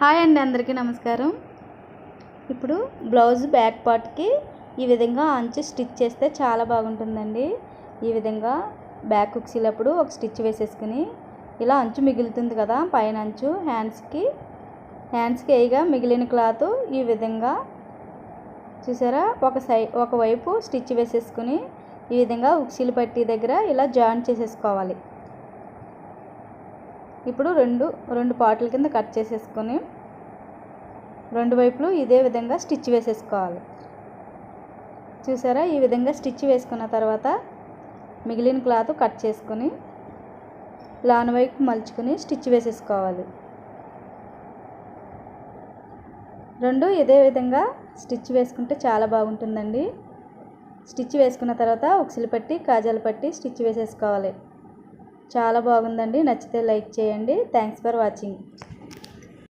Hi అండి అందరికీ నమస్కారం. ఇప్పుడు బ్లౌజ్ బ్యాక్ పార్ట్కి ఈ విధంగా అంచు స్టిచ్ చేస్తే చాలా బాగుంటుందండి. ఈ విధంగా బ్యాక్ కుక్సీలప్పుడు ఒక స్టిచ్ వేసేసుకుని ఇలా అంచు మిగులుతుంది కదా పైన అంచు హ్యాండ్స్కి. హ్యాండ్స్కి వేయగా మిగిలిన క్లాత్ ఈ విధంగా చూసారా? ఒక సై ఒకవైపు స్టిచ్ వేసేసుకుని ఈ విధంగా ఉక్సీలు పట్టి దగ్గర ఇలా జాయిన్ చేసేసుకోవాలి. ఇప్పుడు రెండు రెండు పార్ట్ల కింద కట్ చేసేసుకొని రెండు వైపులు ఇదే విధంగా స్టిచ్ వేసేసుకోవాలి. చూసారా? ఈ విధంగా స్టిచ్ వేసుకున్న తర్వాత మిగిలిన క్లాత్ కట్ చేసుకొని లాన్ వైపు మలుచుకొని స్టిచ్ వేసేసుకోవాలి. రెండు ఇదే విధంగా స్టిచ్ వేసుకుంటే చాలా బాగుంటుందండి. స్టిచ్ వేసుకున్న తర్వాత ఉక్సిలు పట్టి కాజాలు పట్టి స్టిచ్ వేసేసుకోవాలి. చాలా బాగుందండి. నచ్చితే లైక్ చేయండి. Thanks for watching.